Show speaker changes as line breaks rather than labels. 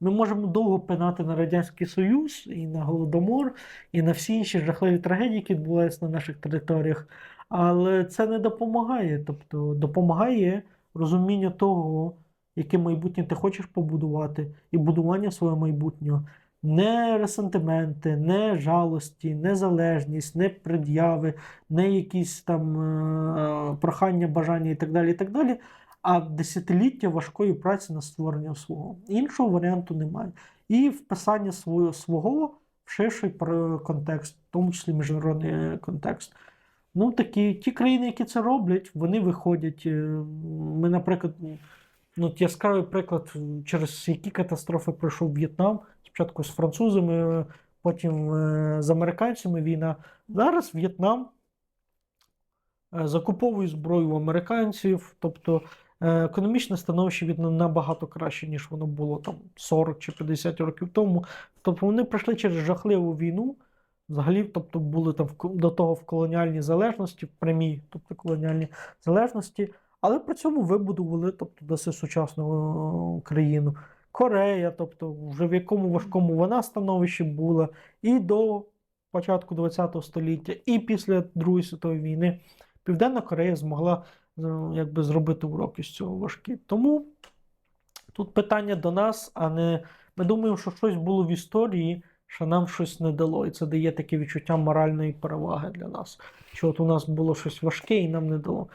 Ми можемо довго пинати на Радянський Союз і на Голодомор, і на всі інші жахливі трагедії, які відбуваються на наших територіях. Але це не допомагає. Тобто допомагає розуміння того, яке майбутнє ти хочеш побудувати, і будування свого майбутнього. Не ресентименти, не жалості, не залежність, не пред'яви, не якісь там е, прохання, бажання і так далі. і так далі, А десятиліття важкої праці на створення свого. Іншого варіанту немає. І вписання свого, свого в ширший контекст, в тому числі міжнародний е, контекст. Ну, такі ті країни, які це роблять, вони виходять. е, Ми, наприклад, ну, яскравий приклад, через які катастрофи пройшов В'єтнам. Спочатку з французами, потім е, з американцями війна. Зараз В'єтнам е, закуповує зброю у американців. Тобто е, економічне становище від набагато краще, ніж воно було там 40 чи 50 років тому. Тобто вони пройшли через жахливу війну. Взагалі, тобто були там до того в колоніальній залежності, в прямій, тобто колоніальній залежності, але при цьому вибудували тобто, досить сучасну е, країну. Корея, тобто вже в якому важкому вона становищі була, і до початку ХХ століття, і після Другої світової війни Південна Корея змогла е, якби, зробити уроки з цього важкі. Тому тут питання до нас, а не ми думаємо, що щось було в історії, що нам щось не дало. І це дає таке відчуття моральної переваги для нас. Що от у нас було щось важке і нам не дало.